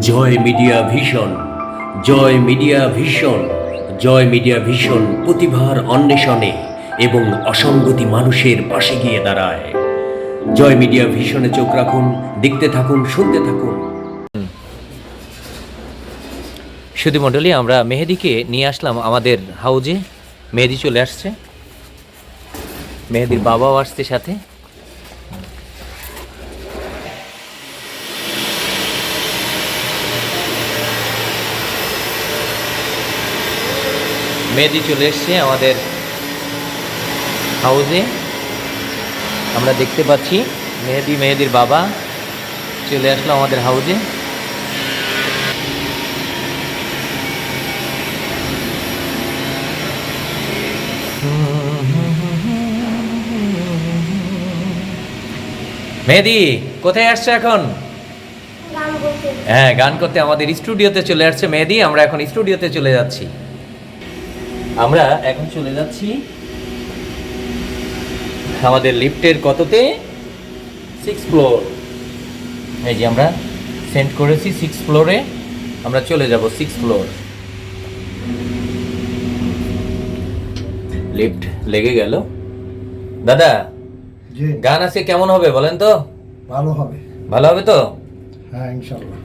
জয় media ভীষণ জয় media ভীষণ জয় media ভীষণ প্রতিভার অন্বেষণে এবং অসঙ্গতি মানুষের পাশে গিয়ে দাঁড়ায়। জয় মিডিয়া ভীষণে চোখ রাখুন, দেখতে থাকুন, শুনতে থাকুন। সুধী মণ্ডলী, আমরা মেহেদিকে নিয়ে আসলাম আমাদের হাউজে। মেহেদি চলে আসছে। মেহেদির বাবাও আসছে সাথে। মেহেদি চলে এসছে আমাদের হাউজে আমরা দেখতে পাচ্ছি মেহেদি মেহেদির বাবা চলে আসলো আমাদের হাউজে মেহেদি কোথায় আসছে এখন? হ্যাঁ গান করতে আমাদের স্টুডিওতে চলে আসছে মেহেদি আমরা এখন স্টুডিওতে চলে যাচ্ছি। আমরা এখন চলে যাচ্ছি আমাদের লিফটের কততে সিক্স ফ্লোর এই যে আমরা সেন্ড করেছি সিক্স ফ্লোরে আমরা চলে যাব সিক্স ফ্লোর লিফট লেগে গেল। দাদা গান আজকে কেমন হবে বলেন তো? ভালো হবে। ভালো হবে তো? হ্যাঁ ইনশাল্লাহ।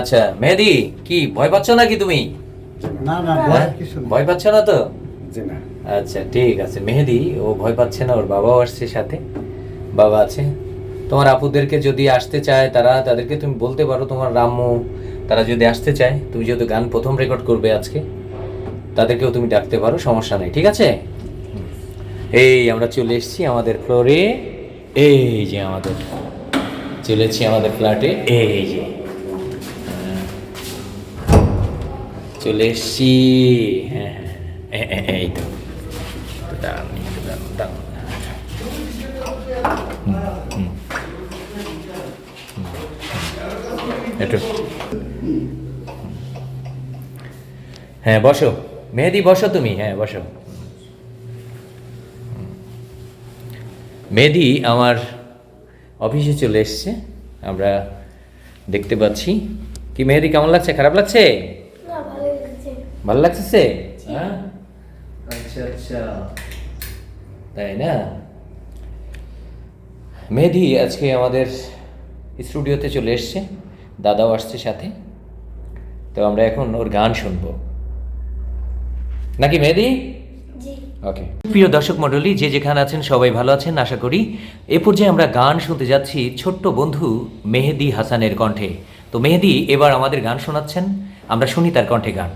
আচ্ছা মেহেদি কি ভয় পাচ্ছ নাকি তুমি? না না হ্যাঁ? কিছু ভয় পাচ্ছ না তো? জি না। আচ্ছা ঠিক আছে। মেহেদি ও ভয় পাচ্ছে না ওর বাবাও আসছে সাথে। বাবা আছে। তোমার আপুদেরকে যদি আসতে চায় তারা তাদেরকে তুমি বলতে পারো তোমার রাম্মু তারা যদি আসতে চায় তুমি যেহেতু গান প্রথম রেকর্ড করবে আজকে তাদেরকেও তুমি ডাকতে পারো সমস্যা নেই ঠিক আছে? এই আমরা চলে এসেছি আমাদের ফ্লোরে এই যে আমাদের চলে এসেছি আমাদের ফ্ল্যাটে এই যে। চলে এসছি। হ্যাঁ হ্যাঁ এ- এ- এই তো। দাঁড়ান, দাঁড়ান, দাঁড়ান। হুম, হুম। হুম, হুম। একটু। হ্যাঁ বসো। মেহেদি বসো তুমি। হ্যাঁ বসো। মেহেদি আমার অফিসে চলে এসছে। আমরা দেখতে পাচ্ছি। কি মেহেদি কেমন লাগছে? খারাপ লেগেছে? ভালো লাগছে হ্যাঁ আচ্ছা আচ্ছা তাই না? মেহেদি আজকে আমাদের স্টুডিওতে চলে এসছে দাদাও আসছে সাথে। তো আমরা এখন ওর গান শুনব। নাকি মেহেদি? ওকে। প্রিয় দর্শক মণ্ডলী যে যেখানে আছেন সবাই ভালো আছেন আশা করি। এ পর্যায়ে আমরা গান শুনতে যাচ্ছি ছোট্ট বন্ধু মেহেদি হাসানের কণ্ঠে। তো মেহেদি এবার আমাদের গান শোনাচ্ছেন। আমরা শুনি তার কণ্ঠে গান।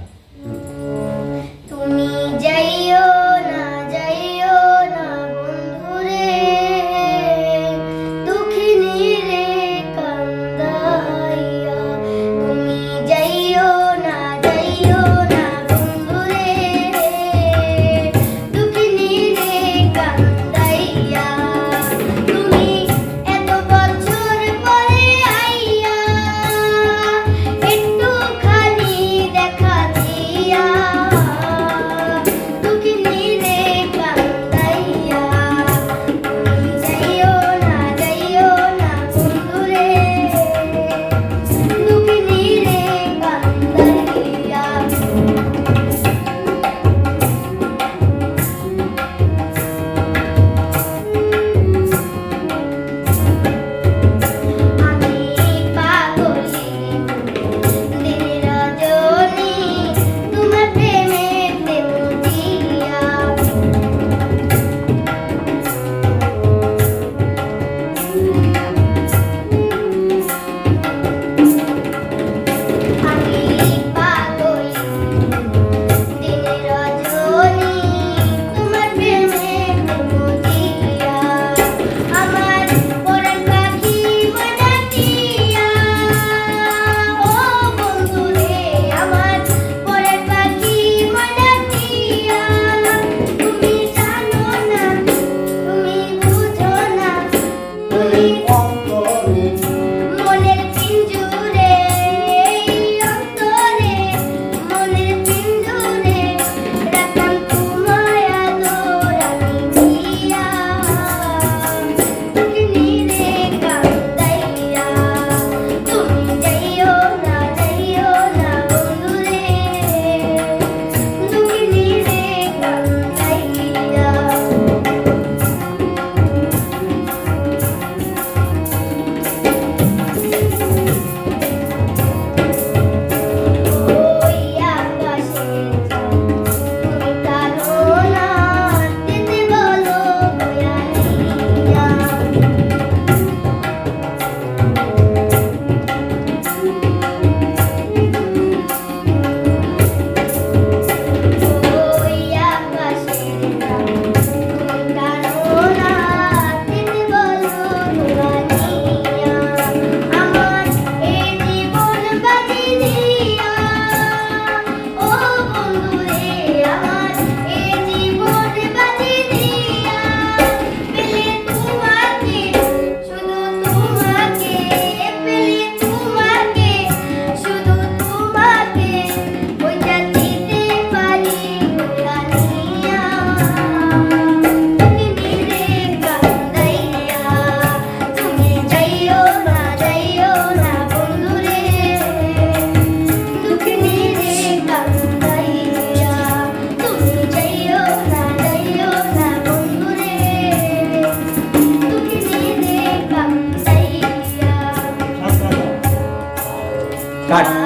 cut.